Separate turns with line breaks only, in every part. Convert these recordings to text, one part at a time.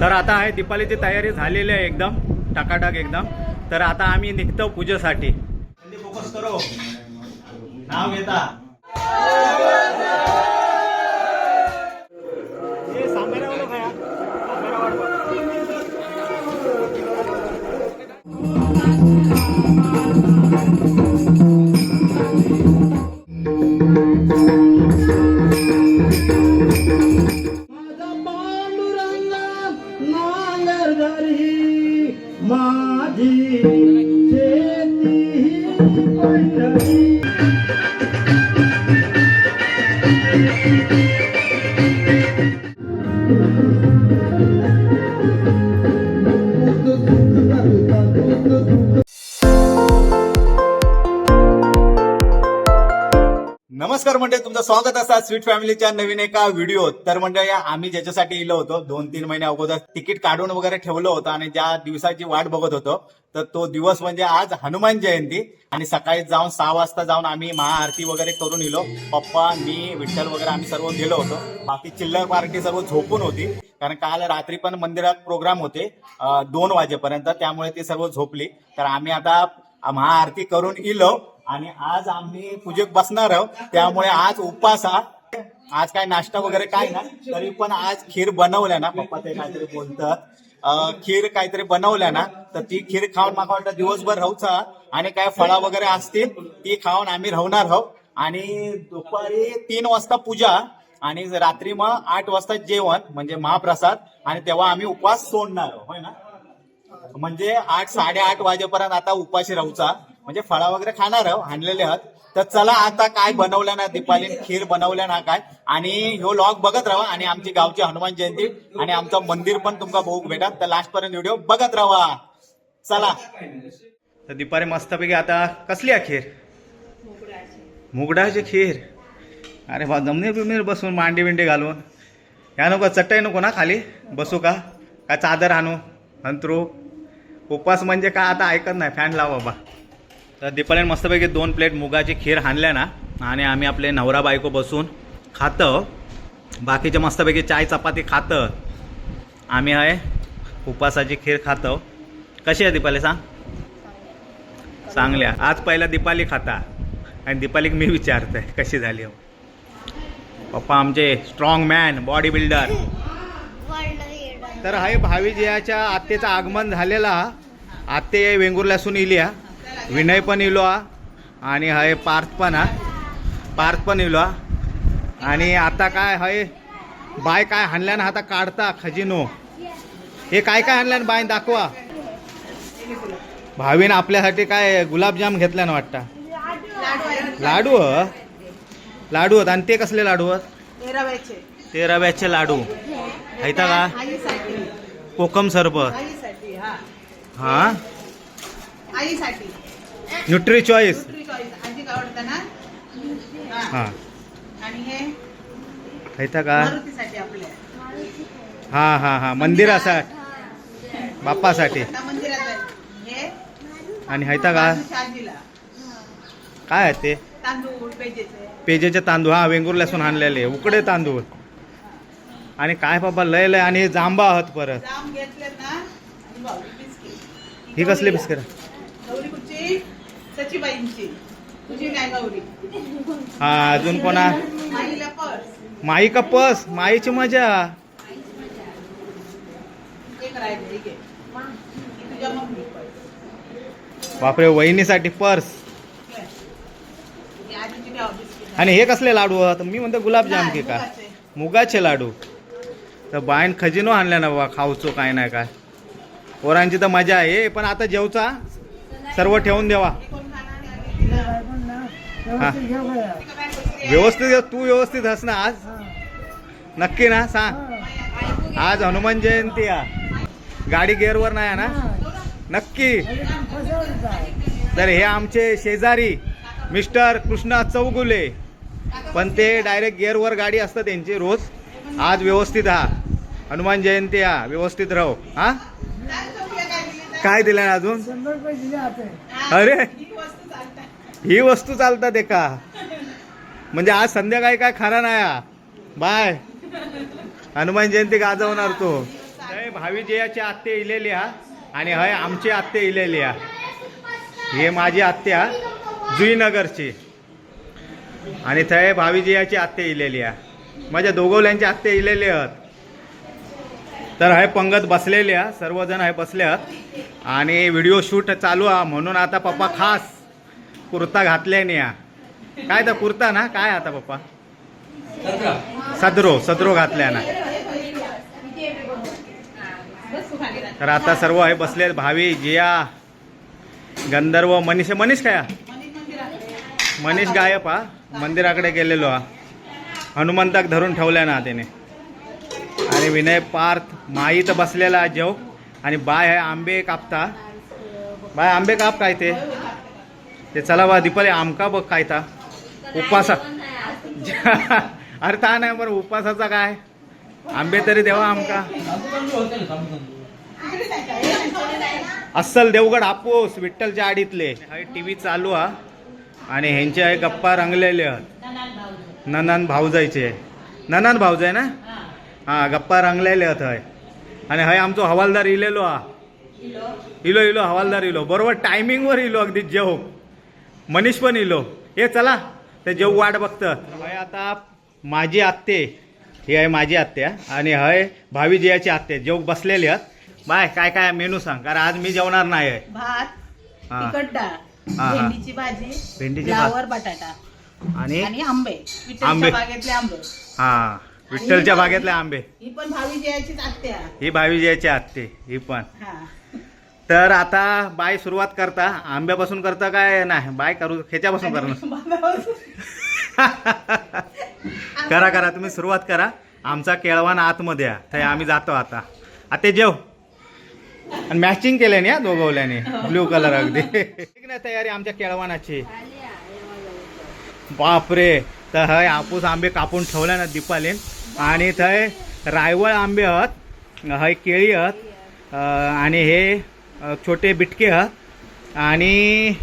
तर आता आहे दीपावलीची तयारी झालेली आहे एकदम टकाटक एकदम. तर आता आम्ही निघतो पूजेसाठी. फोकस करो नाव घेता. नमस्कार म्हणजे तुमचं स्वागत असतात स्वीट फॅमिलीच्या नवीन एका व्हिडिओ तर म्हणजे आम्ही ज्याच्यासाठी इलो होतो दोन तीन महिने अगोदर तिकीट काढून वगैरे ठेवलं होतं आणि ज्या दिवसाची वाट बघत होतो तर तो दिवस म्हणजे आज हनुमान जयंती. आणि सकाळी जाऊन सहा वाजता जाऊन आम्ही महाआरती वगैरे करून इलो. पप्पा मी विठ्ठल वगैरे आम्ही सर्व गेलो होतो. बाकी चिल्लर पार्टी सर्व झोपून होती. कारण काल रात्री पण मंदिरात प्रोग्राम होते दोन वाजेपर्यंत. त्यामुळे ती सर्व झोपली. तर आम्ही आता महाआरती करून इलो. आणि आज आम्ही पूजेत बसणार आहोत. त्यामुळे आज उपवास हा. आज काय नाश्ता वगैरे काय ना तरी पण आज खीर बनवल्या ना. पप्पा ते काहीतरी बोलतात. खीर काहीतरी बनवल्या ना. तर ती खीर खाऊन मला वाटतं दिवसभर राहूचा आणि काय फळा वगैरे असतील ती खाऊन आम्ही राहणार आहोत. आणि दुपारी तीन वाजता पूजा आणि रात्री मग आठ वाजता जेवण म्हणजे महाप्रसाद. आणि तेव्हा आम्ही उपवास सोडणार आहोत. होय ना? म्हणजे आठ साडेआठ वाजेपर्यंत आता उपाशी राहूचा. म्हणजे फळा वगैरे खाणार आहोत आणलेले आहात. तर चला आता काय बनवलं ना दीपालीन खीर बनवल्या ना काय? आणि ह्यो लॉग बघत राहा आणि आमची गावची हनुमान जयंती आणि आमचं मंदिर पण तुमका बघूक भेटा तर लास्ट पर्यंत व्हिडिओ बघत राहा. चला. तर दीपारी मस्तपैकी आता कसली आहे खीर? मुगडाची खीर. अरे बा जमनीर बिमनीर बसून मांडी बिंडी घालून. या नको चटई नको ना खाली. बसू का? काय चादर आणू? अंतरू? उपवास म्हणजे काय आता ऐकत नाही फॅन लाव बाबा तर दीपालीने मस्तपैकी दोन प्लेट मुगाची खीर आणल्या ना आणि आम्ही आपले नवरा बायको बसून खातं. बाकीचे मस्तपैकी चाय चपाती खातं. आम्ही आहे उपवासाची खीर खातो. कशी आहे दीपाली सांग? चांगल्या. आज पहिला दीपाली खाता. आणि दीपालीक मी विचारतोय कशी झाली हो? पप्पा आमचे स्ट्रॉंग मॅन बॉडी बिल्डर तर हाय भावी जयाच्या आत्तेचं आगमन झालेला. हा. आत्ते वेंगुर्ल्यासून इलिया. हा विनय पण इलो हा. आणि हाय पार्थ पण हा. पार्थ पण इलो हा. आणि आता काय हाय बाय काय हाणल्यानं आता काढता खजिनो. हे काय काय आणल्यानं बाय दाखवा. भावीनं आपल्यासाठी काय गुलाबजाम घेतल्यानं वाटतं. लाडू ह? लाडू आहेत आणि ते कसले लाडू आहेत ते रव्याचे लाडू. ऐता का? कोकम सरबत.
हा.
हा?
आईसाठी.
न्यूट्री चॉईस
न्यूट्री चॉईस आजी आवडतं ना? हा.
हा
आणि हे?
का?
मारुतीसाठी आपल्या
हा हा हा. मंदिरासाठी बाप्पासाठी.
आता मंदिरात आहे. हे?
आणि हैता का?
बाजूच्या आजीला.
काय आहे ते?
तांदूळ पेजेचे.
पेजेचे तांदूळ. हा वेंगुर्ल्यासून आणलेले. उकडे तांदूळ. आणि काय बाबा लय लय. आणि हे जांबा आहात परत.
जाम घेतले ना. आणि बावली बिस्किट.
ही कसली बिस्किट?
गौरी सचिबाईंची. तुझी
हा अजून कोणा?
माईला पर्स
माई का पस माईची मजा.
एक राहिले ठीक आहे. तुझ्या मम्मी पर्स
बापरे वहिनीसाठी पर्स.
ही आजीची काय बिस्किट
आणि हे कसले लाडू? आहेत मी म्हणतो गुलाबजाम की का मुगाचे. लाडू. तर बायन खजिनो आणल्या ना बाबा खाऊचो काय नाही काय. पोरांची तर मजा आहे पण आता जेवचा? सर्व ठेवून देवा. हा. व्यवस्थित तू व्यवस्थित हस ना आज. नक्की ना सांग. आज हनुमान जयंती आहे. गाडी गेअरवर नाही आहे ना? नक्की. तर हे आमचे शेजारी मिस्टर कृष्णा चौगुले. पण ते डायरेक्ट गिअरवर गाडी असतं त्यांची रोज. आज व्यवस्थित हा. हनुमान जयंती हा. व्यवस्थित राहो. हा? काय दिलं ना अजून अरे! ही वस्तू चालतात एका. म्हणजे आज संध्याकाळी काय खरा नाही हा. बाय. हनुमान जयंती गाजवणार तो. जय हय भावी आत्ते इलेली हा. आणि हय आमची आत्ते इलेली हा. हे माझी आत्या जुईनगरची. आणि थंय भावी जयाची आत्ते इलेली हा. माझ्या दोघवल्यांची आत्ते इलेली आहेत तर हय पंगत बसलेली हा. सर्वजण हे बसले आहात आणि व्हिडिओ शूट चालू हा. म्हणून आता पप्पा खास कुर्ता घातलाय नाही हा काय तर कुर्ता ना? काय आता पप्पा? सदरो सदरो घातल्या ना. तर आता सर्व हे बसले भावी जिया गंधर्व मनीष मनीष काय?
मनीष
गायब गायप हा? मंदिराकडे गेलेलो हा. हनुमंताक धरून ठेवल्या ना त्याने. आणि विनय पार्थ माई तर बसलेला आहे जेव. आणि बाय आहे आंबे कापता. बाय आंबे काप काय ते? ते चला बा दीपाली आमका बघ काय ता. उपवासा अरे ता नाही बरं उपवासाचा काय? आंबे तरी देवा आमका. अस्सल देवगड आपूस विठ्ठलच्या आडीतले. टी व्ही चालू हा. आणि ह्यांचे आहे गप्पा रंगलेले आहेत. ननन भाऊजायचे ननन भाऊजाय ना? हा गप्पा रंगलेले आहेत हय. आणि हय आमचो हवालदार इलेलो हा. इलो इलो हवालदार इलो. बरोबर टायमिंगवर इलो अगदी जेव. मनीष पण इलो. हे चला. ते जेव वाट बघतात हय आता माझी आत्ते. ही आहे माझी आत्या आणि हय भावी जयाची आत्ते. जेव बसलेली आहेत. बाय काय काय मेनू सांग. कारण आज मी जेवणार नाही आहे.
भात
हा.
तिखट डाळ
हा, हा.
भेंडीची भाजी
भेंडीची भाजी.
फ्लावर बटाटा.
आणि
आणि आंबे. विठ्ठलच्या
आंबे.
बागेतले आंबे.
हा. विठ्ठलच्या बागेतले आंबे.
ही पण भावी जयाचीच आत्या
ही भावी जयाची आत्ते. ही पण.
हा.
तर आता बाय सुरुवात करता. आंब्यापासून करता काय? नाही बाय करू ह्याच्यापासून करणार. करा करा तुम्ही सुरुवात करा. आमचा केळवान आतमध्ये आहे थंय आम्ही जातो आता. आता जेव. आणि मॅचिंग केले ना दोघवल्याने ब्ल्यू कलर अगदी. ठीक नाही तयारी आमच्या केळवानाची. बापरे तर हय हापूस आंबे कापून ठेवल्या ना दीपालीन आणि थंय रायवळ आंबे आहात हय केळी आहात आणि हे छोटे बिटके आहात. आणि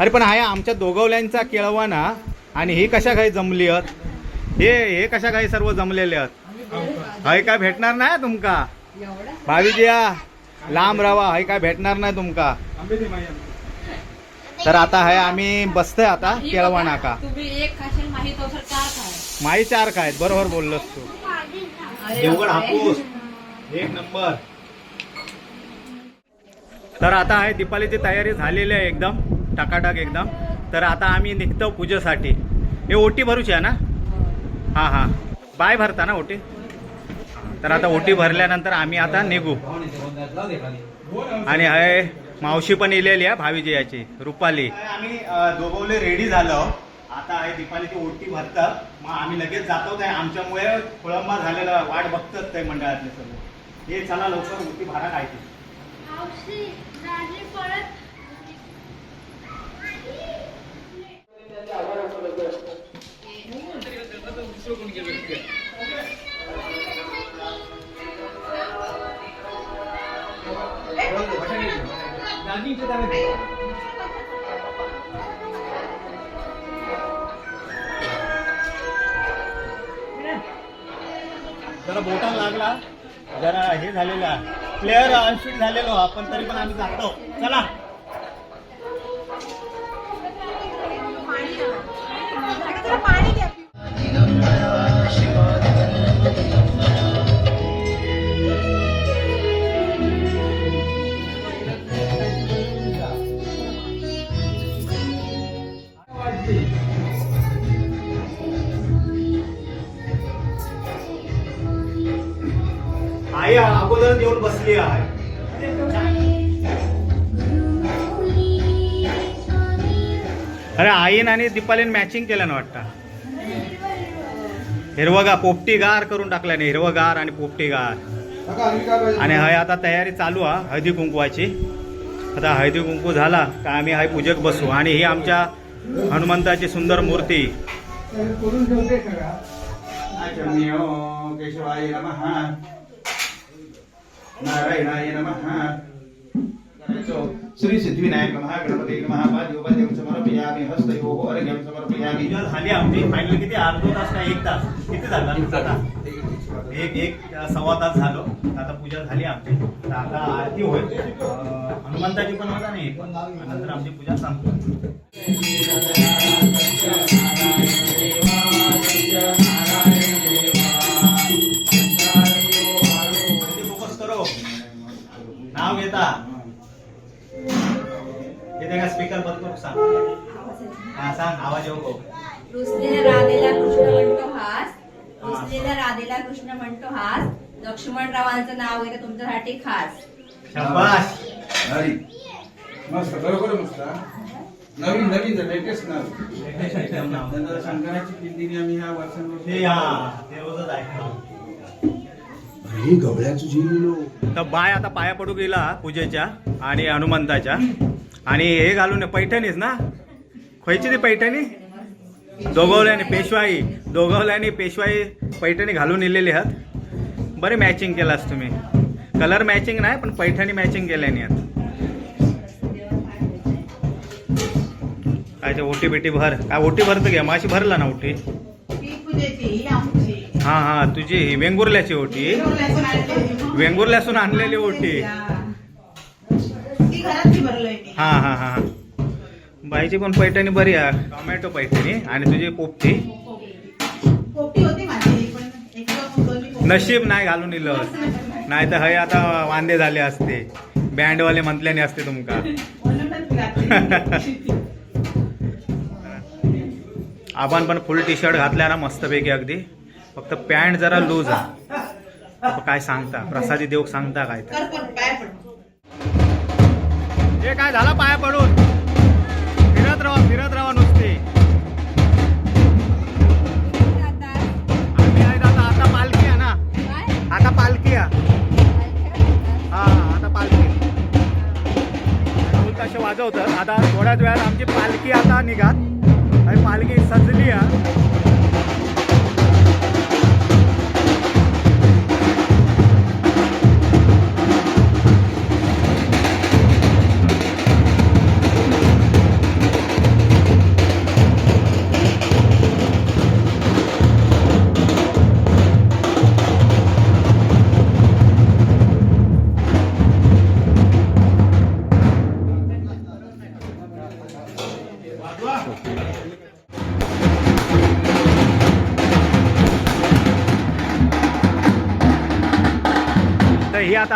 अरे पण हाय आमच्या दोघवल्यांचा केळवाना आणि ही कशा काही जमली आहात? हे हे कशा काही सर्व जमलेले आहात? हय काय भेटणार नाही तुमका? भावीजिया लांब राहा हय काय भेटणार नाही तुमका? तर आता आहे आम्ही बसतोय आता केळवाना का? माई चार काय आहेत, बरोबर बोललोस तू. देवगड हापूस एक नंबर. तर आता आहे दीपालीची तयारी झालेली आहे एकदम टकाटक एकदम. तर आता आम्ही निघतो पूजेसाठी. हे ओटी भरूची आहे ना? हां हां. बाय भरता ना ओटी? तर आता ओटी भरल्यानंतर आम्ही आता निघू. आणि हय मावशी पण इलेली आहे भावीजी याची रुपाली. आम्ही दोघवले रेडी झालो. आता आहे दीपालीची ओटी भरतात. मग आम्ही लगेच जातो. काय आमच्यामुळे खोळंबा झालेला वाट बघतात ते मंडळातले सर्व हे चला लवकर ओटी भरा काय जरा बोटा लागला. जरा हे झालेला प्लेअर अनफिट झालेलो आपण तरी पण आम्ही जातो. चला. ग्रीन आणि दीपालीन मॅचिंग केलं ना वाटतं. हिरवगार पोपटी गार करून टाकल्याने हिरवगार आणि पोपटी गार आणि हय आता तयारी चालू हा हळदी कुंकवाची. आता हळदी कुंकू झाला का आम्ही हाय पूजक बसू. आणि ही आमच्या हनुमंताची सुंदर मूर्ती. केशवाय नारायणाय श्री सिद्धिविनायक नमः गणपती नमः पाद्योपाद्यं समर्पयामि हस्तयोः अर्घ्यं समर्पयामि. झाली आमची. फायनल किती? अर्धा तास का? एक तास. किती झाला? एक एक सव्वा तास झालो. आता पूजा झाली आमची. आता आरती होईल. हनुमंताची पण होता नाही पण नंतर आमची पूजा संपतो. फोकस करो नाव घेता. का स्पीकर बंद करू सांग. हा सांग आवाज येऊ
रुसलेल्या राधेला कृष्ण म्हणतो हास. रुसलेल्या राधेला कृष्ण म्हणतो हास. लक्ष्मणरावांचं नाव आहे तुमच्यासाठी खास.
शाबास.
भारी मस्त बरोबर मस्त हा. नवीन नवीन लेटेस्ट नाव.
एकदम नाव.
नंतर शंकराची पिंडीने आम्ही ह्या वर्षांवर
ते हा ते रोजच ऐकतो. तर बाय आता पाया पडू गेला पूजेच्या आणि हनुमंताच्या. आणि हे घालून पैठणीच ना? खयची ती पैठणी? दोघवल्याने पेशवाई दोघवल्याने पेशवाई पैठणी घालून इलेली आहात. बरे मॅचिंग केलास तुम्ही. कलर मॅचिंग नाही पण पैठणी मॅचिंग केल्याने आहात. काय ते ओटी बिटी भर. काय ओटी भरत घ्या माशी भरला ना ओटी?
ही
हा तुझी ही वेंगुर्ल्याची ओटी. वेंगुर्ल्यासून आणलेली. ओटी.
मी
हा हा हा. बाईची पण पैठणी बरी आहे. टोमॅटो पैठणी आणि तुझी पोपटी.
होती माझी पण
नशीब नाही घालून इलं नाही तर हय आता वांदे झाले असते. बँडवाले म्हटल्याने असते तुमका. आपण पण फुल टी शर्ट घातल्या ना मस्तपैकी अगदी. फक्त पॅन्ट जरा लूज आहे. काय सांगता? प्रसादी देव सांगता काय तर. हे काय झाला पाया पडून? फिरत राहा फिरत राहा नुसते. आम्ही आहे आता आता पालखी आहे ना. आता पालखी आहे. हा आता पालखी. ढोल तसे वाजवतात? आता थोड्याच वेळात आमची पालखी आता निघात. आणि पालखी सजली आहे.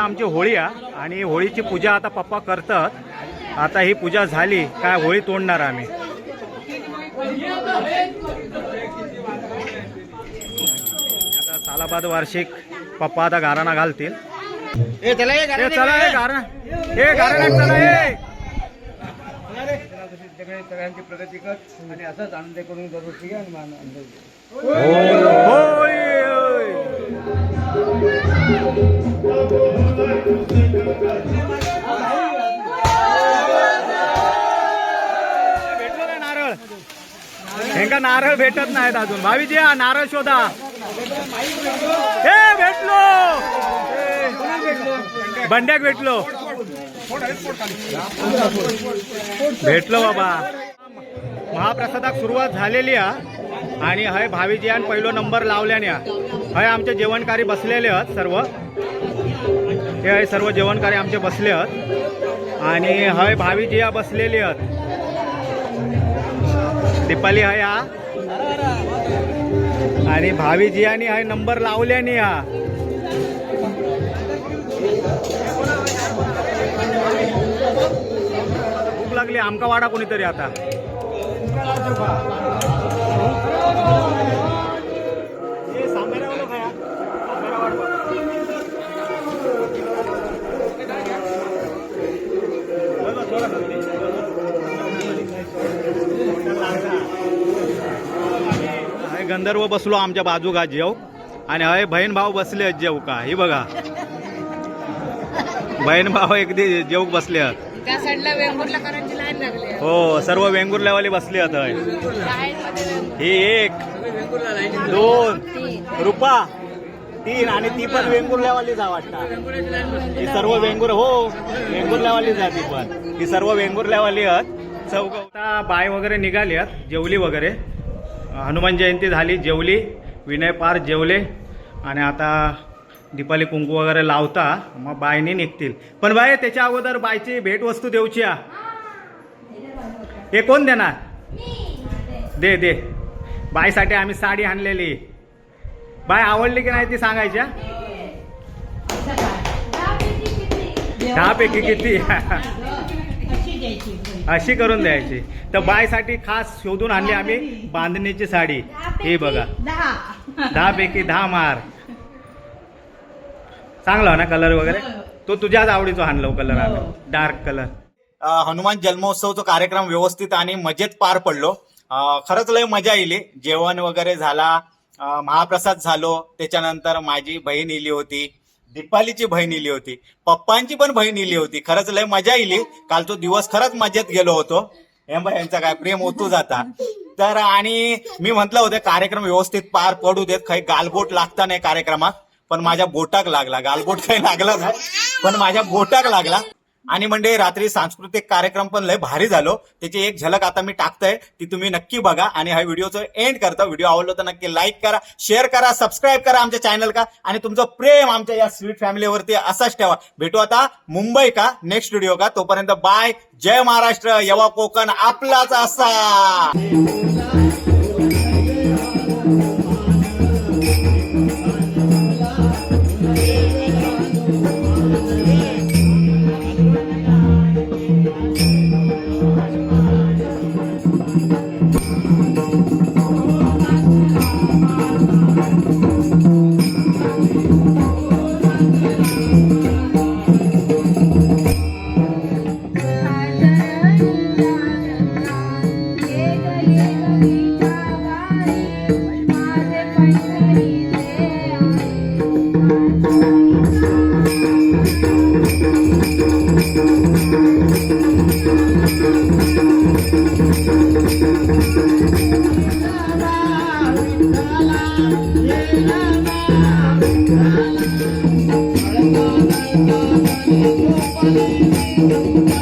आता आमची होळी आहे आणि होळीची पूजा आता पप्पा करतात. आता ही पूजा झाली काय होळी तोडणार आम्ही. आता सालाबाद वार्षिक पप्पा आता गाराणा घालतील. ए चला ए गारणा ए गारणा. चला ए.
सगळ्यांची प्रगती कर आणि असंच आनंद करून दरवर्षी आणि
भेटलो नारळ. भेटत नाहीत अजून. भावीजी हा नारळ शोधा. हे भेटलो. बंड्याक भेटलो. भेटलो बाबा. महाप्रसादाक सुरुवात झालेली आहे आणि हय भावीजी आणि पहिलो नंबर लावल्याने हय आमचे जेवणकारी बसलेले आहेत सर्व. हे हय सर्व जेवणकारी आमचे बसले आहेत. आणि हय भावी जिया बसलेली आहेत. दीपाली हय हा. आणि भावी जियानी हय नंबर लावल्याने हा. भूक लागली आमका वाडा कोणीतरी आता. गंधर्व बसलो आमच्या बाजूगा जेव. आणि हय बहीण भाऊ बसले जेव का ही बघा. बहीण भाऊ एकदी जेव बसले हो सर्व वेंगुर्ल्यावाले बसले आहेत हय. ही एक दोन रुपा. तीन आणि ती पण वेंगुर्ल्यावालीच वाटतं. ही सर्व वेंगुर हो वेंगुर्ल्यावालीच आहे ती पण. ही सर्व वेंगुर्ल्यावाली आहेत. चौक आता बाय वगैरे निघाली आहेत जेवली वगैरे. हनुमान जयंती झाली जेवली विनय पार जेवले आणि आता दीपाली कुंकू वगैरे लावता मग बायने निघतील. पण बाय त्याच्या अगोदर बायची भेटवस्तू देऊची हे कोण देणार? दे दे. बायसाठी आम्ही साडी आणलेली. बाय आवडली की नाही ती सांगायच्या दहापैकी किती?
अशी
करून द्यायची. तर बायसाठी खास शोधून आणली आम्ही बांधणीची. साडी. हे बघा.
दहा.
पैकी दहा मार. चांगला हो ना कलर वगैरे? तो तुझ्याच आवडीचा आणलो कलर आम्ही. Dark colour. हनुमान जन्मोत्सवचा कार्यक्रम व्यवस्थित आणि मजेत पार पडलो. खरंच लय मजा येईल जेवण वगैरे झाला. महाप्रसाद झालो. त्याच्यानंतर माझी बहीण इली होती. दीपालीची बहीण इली होती. पप्पांची पण बहीण इली होती. खरंच लय मजा इली. काल तो दिवस खरंच मजेत गेलो होतो. हे यांचा काय प्रेम होतो जाता. तर आणि मी म्हटलं होतं कार्यक्रम व्यवस्थित पार पडू देत. काही गालबोट लागता नाही कार्यक्रमात. पण माझ्या बोटाक लागला. गालबोट काही लागला नाही. पण माझ्या बोटाक लागला. आणि म्हणजे रात्री सांस्कृतिक कार्यक्रम पण लय भारी झालो. त्याची एक झलक आता मी टाकतोय ती तुम्ही नक्की बघा. आणि हा व्हिडिओचं एंड करतो. व्हिडिओ आवडलो तर नक्की लाईक करा शेअर करा सबस्क्राईब करा आमच्या चॅनल का आणि तुमचं प्रेम आमच्या या स्वीट फॅमिलीवरती असाच ठेवा. भेटू आता मुंबई का? नेक्स्ट व्हिडिओ का? तोपर्यंत बाय जय महाराष्ट्र. यवा कोकण आपलाच असा.
माझा